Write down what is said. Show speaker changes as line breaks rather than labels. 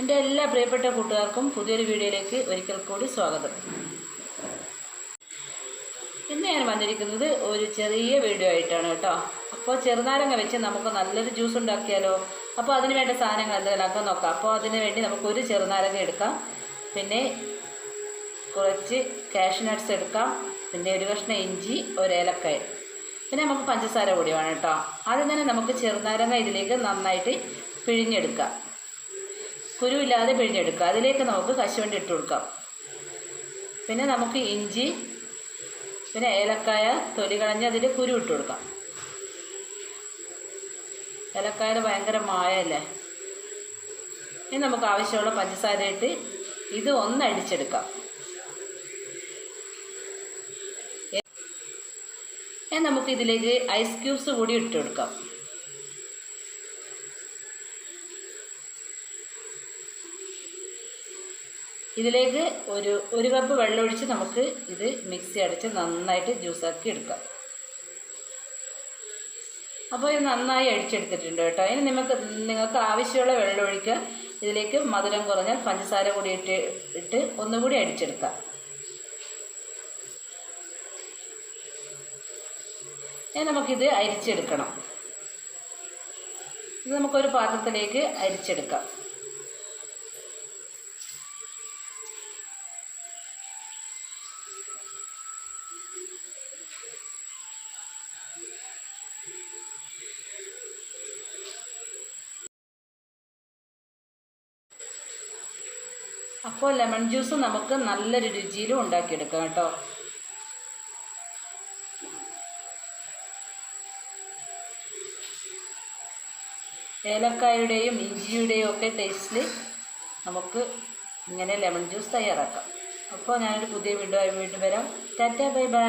എന്റെ എല്ലാ പ്രിയപ്പെട്ട കൂട്ടുകാർക്കും പുതിയൊരു വീഡിയോയിലേക്ക് ഒരിക്കൽ കൂടി സ്വാഗതം. ഇന്ന് ഞാൻ വന്നിരിക്കുന്നത് ഒരു ചെറിയ വീഡിയോ ആയിട്ടാണ് കേട്ടോ. അപ്പോൾ ചെറുനാരങ്ങ വെച്ച് നമുക്ക് നല്ലൊരു ജ്യൂസ് ഉണ്ടാക്കിയാലോ? അപ്പോൾ അതിന് വേണ്ട സാധനങ്ങൾ എന്തെങ്കിലുമൊക്കെ നോക്കാം. അപ്പോൾ അതിന് വേണ്ടി നമുക്കൊരു ചെറുനാരങ്ങ എടുക്കാം. പിന്നെ കുറച്ച് കാഷ്യൂ നട്ട്സ് എടുക്കാം. പിന്നെ ഒരു കഷ്ണം ഇഞ്ചി ഒരു ഏലക്കായ. പിന്നെ നമുക്ക് പഞ്ചസാര കൂടി വേണം കേട്ടോ. ആദ്യം തന്നെ നമുക്ക് ചെറുനാരങ്ങ ഇതിലേക്ക് നന്നായിട്ട് പിഴിഞ്ഞെടുക്കാം. കുരുവില്ലാതെ പിഴിഞ്ഞെടുക്കുക. അതിലേക്ക് നമുക്ക് കശുവണ്ടി ഇട്ട് കൊടുക്കാം. പിന്നെ നമുക്ക് ഇഞ്ചി പിന്നെ ഏലക്കായ തൊലി കളഞ്ഞ് അതിൽ കുരു ഇട്ട് കൊടുക്കാം. ഏലക്കായ ഭയങ്കര മായല്ലേ? ഇനി നമുക്ക് ആവശ്യമുള്ള പഞ്ചസാര ഇട്ട് ഇത് ഒന്ന് അടിച്ചെടുക്കാം. നമുക്ക് ഇതിലേക്ക് ഐസ് ക്യൂബ്സ് കൂടി ഇട്ട് കൊടുക്കാം. ഇതിലേക്ക് ഒരു ഒരു കപ്പ് വെള്ളമൊഴിച്ച് നമുക്ക് ഇത് മിക്സി അടിച്ച് നന്നായിട്ട് ജ്യൂസാക്കി എടുക്കാം. അപ്പോൾ ഇത് നന്നായി അടിച്ചെടുത്തിട്ടുണ്ട് കേട്ടോ. ഇനി നിങ്ങൾക്ക് നിങ്ങൾക്ക് ആവശ്യമുള്ള വെള്ളം ഒഴിക്കുക ഇതിലേക്ക് മധുരം കുറഞ്ഞാൽ പഞ്ചസാര കൂടി ഇട്ട് ഇട്ട് ഒന്നുകൂടി അടിച്ചെടുക്കാം. ഇനി നമുക്കിത് അരിച്ചെടുക്കണം. ഇത് നമുക്കൊരു പാത്രത്തിലേക്ക് അരിച്ചെടുക്കാം. അപ്പോൾ ലെമൺ ജ്യൂസ് നമുക്ക് നല്ലൊരു രുചിയിലും ഉണ്ടാക്കിയെടുക്കാം കേട്ടോ. ഏലക്കായുടെയും ഇഞ്ചിയുടെയും ഒക്കെ ടേസ്റ്റിൽ നമുക്ക് ഇങ്ങനെ ലെമൺ ജ്യൂസ് തയ്യാറാക്കാം. അപ്പോൾ ഞാനൊരു പുതിയ വീഡിയോ ആയി വീണ്ടും വരാം. Tata bye bye.